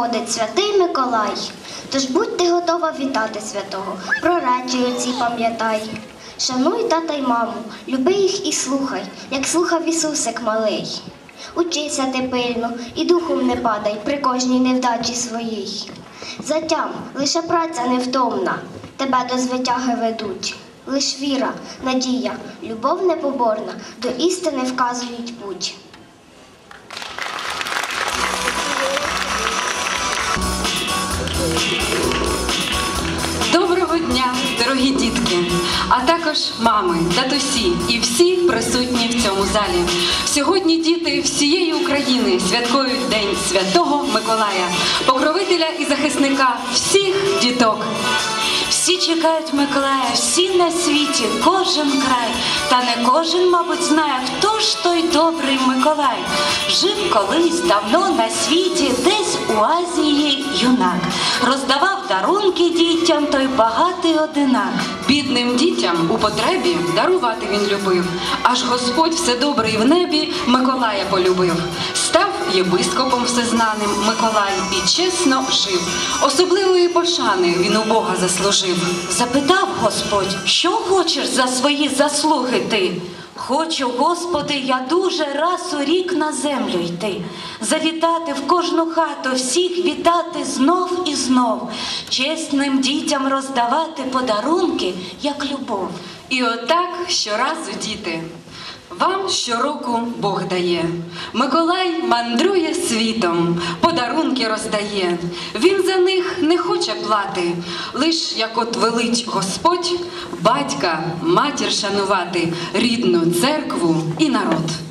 приходить святий Миколай. Тож будь ти готова вітати святого, про речі оці пам'ятай. Шануй тата й маму, люби їх і слухай, як слухав Ісусик малий. Учися ти пильно і духом не падай при кожній невдачі своїй. Затям лише праця невтомна, тебе до звитяги ведуть. Лиш віра, надія, любов непоборна до істини вказують путь. Доброго дня, дорогі дітки, а також мами, татусі і всі присутні в цьому залі. Сьогодні діти всієї України святкують День Святого Миколая, покровителя і захисника всіх діток. Всі чекають Миколая, всі на світі, кожен край. Та не кожен, мабуть, знає, хто ж той добрий Миколай. Жив колись давно на світі, десь у Азії юнак. Роздавав дарунки дітям той багатий одинак. Бідним дітям у потребі дарувати він любив, аж Господь вседобрий в небі Миколая полюбив. Єпископом всезнаним Миколай і чесно жив. Особливої пошани він у Бога заслужив. Запитав Господь, що хочеш за свої заслуги ти? Хочу, Господи, я дуже раз у рік на землю йти, завітати в кожну хату, всіх вітати знов і знов, чесним дітям роздавати подарунки, як любов. І отак щоразу діти. Вам щороку Бог дає. Миколай мандрує світом, подарунки роздає. Він за них не хоче плати, лиш як от велить Господь, батька, матір шанувати, рідну церкву і народ.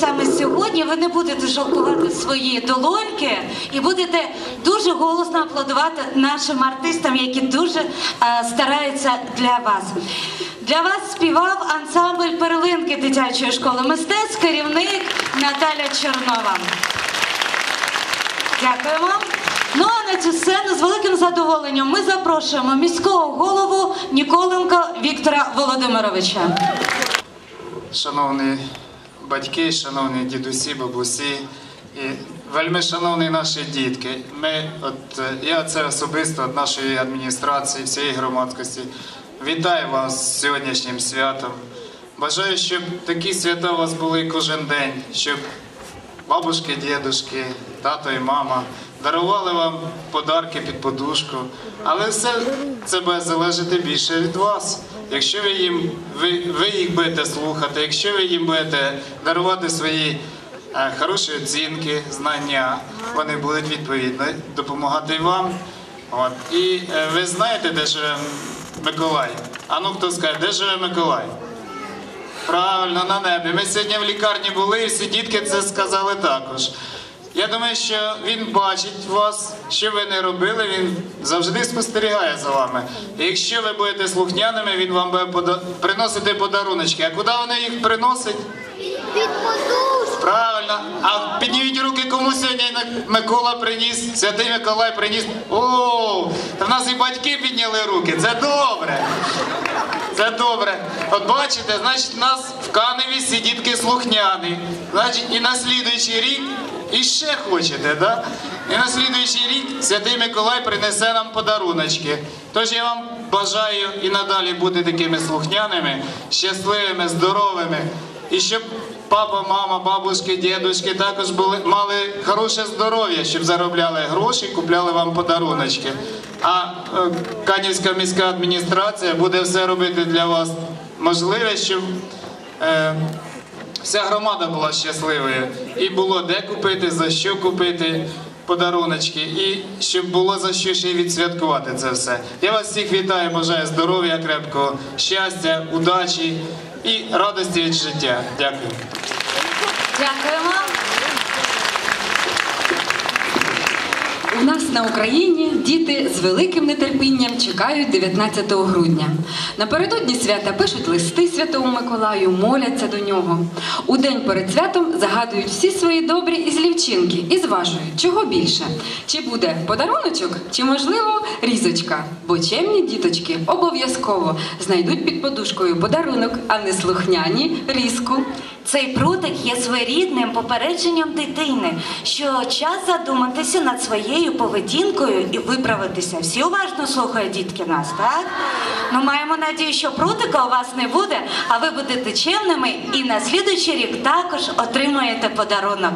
Саме сьогодні ви не будете жалкувати свої долоньки і будете дуже голосно аплодувати нашим артистам, які дуже е, стараються для вас. Для вас співав ансамбль перлинки дитячої школи мистецтв, керівник Наталя Чорнова. Дякуємо. Ну а на цю сцену з великим задоволенням ми запрошуємо міського голову Ніколенка Віктора Володимировича. Шановні батьки, шановні дідусі, бабусі і вельми шановні наші дітки. Ми, от я це особисто від нашої адміністрації, всієї громадськості. Вітаю вас з сьогоднішнім святом. Бажаю, щоб такі свята у вас були кожен день, щоб бабушки, дідушки, тато і мама дарували вам подарки під подушку. Але все це буде залежати більше від вас. Якщо ви їм ви, ви їх будете слухати, якщо ви їм будете дарувати свої е, хороші оцінки, знання, вони будуть відповідно допомагати вам. От. І е, ви знаєте, де живе Миколай? А ну хто скаже, де живе Миколай? Правильно, на небі. Ми сьогодні в лікарні були, і всі дітки це сказали також. Я думаю, що він бачить вас, що ви не робили, він завжди спостерігає за вами. І якщо ви будете слухняними, він вам буде пода- приносити подаруночки. А куди вони їх приносить? Під подушку. Правильно. А підніміть руки, кому сьогодні Микола приніс, святий Миколай приніс. О, та в нас і батьки підняли руки. Це добре. Це добре. От бачите, значить, в нас в Каневі всі дітки слухняні. Значить, і на слідуючий рік і ще хочете, да? І на слідуючий рік святий Миколай принесе нам подаруночки. Тож я вам бажаю і надалі бути такими слухняними, щасливими, здоровими. І щоб папа, мама, бабушки, дідушки також були, мали хороше здоров'я, щоб заробляли гроші, купляли вам подаруночки. А е, Канівська міська адміністрація буде все робити для вас можливе, щоб е, вся громада була щасливою. І було де купити, за що купити подаруночки, і щоб було за що ще відсвяткувати це все. Я вас всіх вітаю, бажаю здоров'я крепкого, щастя, удачі і радості від життя. Дякую. Дякуємо. Нас на Україні діти з великим нетерпінням чекають 19 грудня. Напередодні свята пишуть листи Святому Миколаю, моляться до нього. У день перед святом загадують всі свої добрі і злівчинки і зважують, чого більше. Чи буде подаруночок, чи можливо різочка. Бо чемні діточки обов'язково знайдуть під подушкою подарунок, а не слухняні різку. Цей прутик є своєрідним попередженням дитини, що час задуматися над своєю поведінкою і виправитися. Всі уважно слухають дітки нас, так? Ну маємо надію, що прутика у вас не буде, а ви будете чемними і на слідуючий рік також отримаєте подарунок.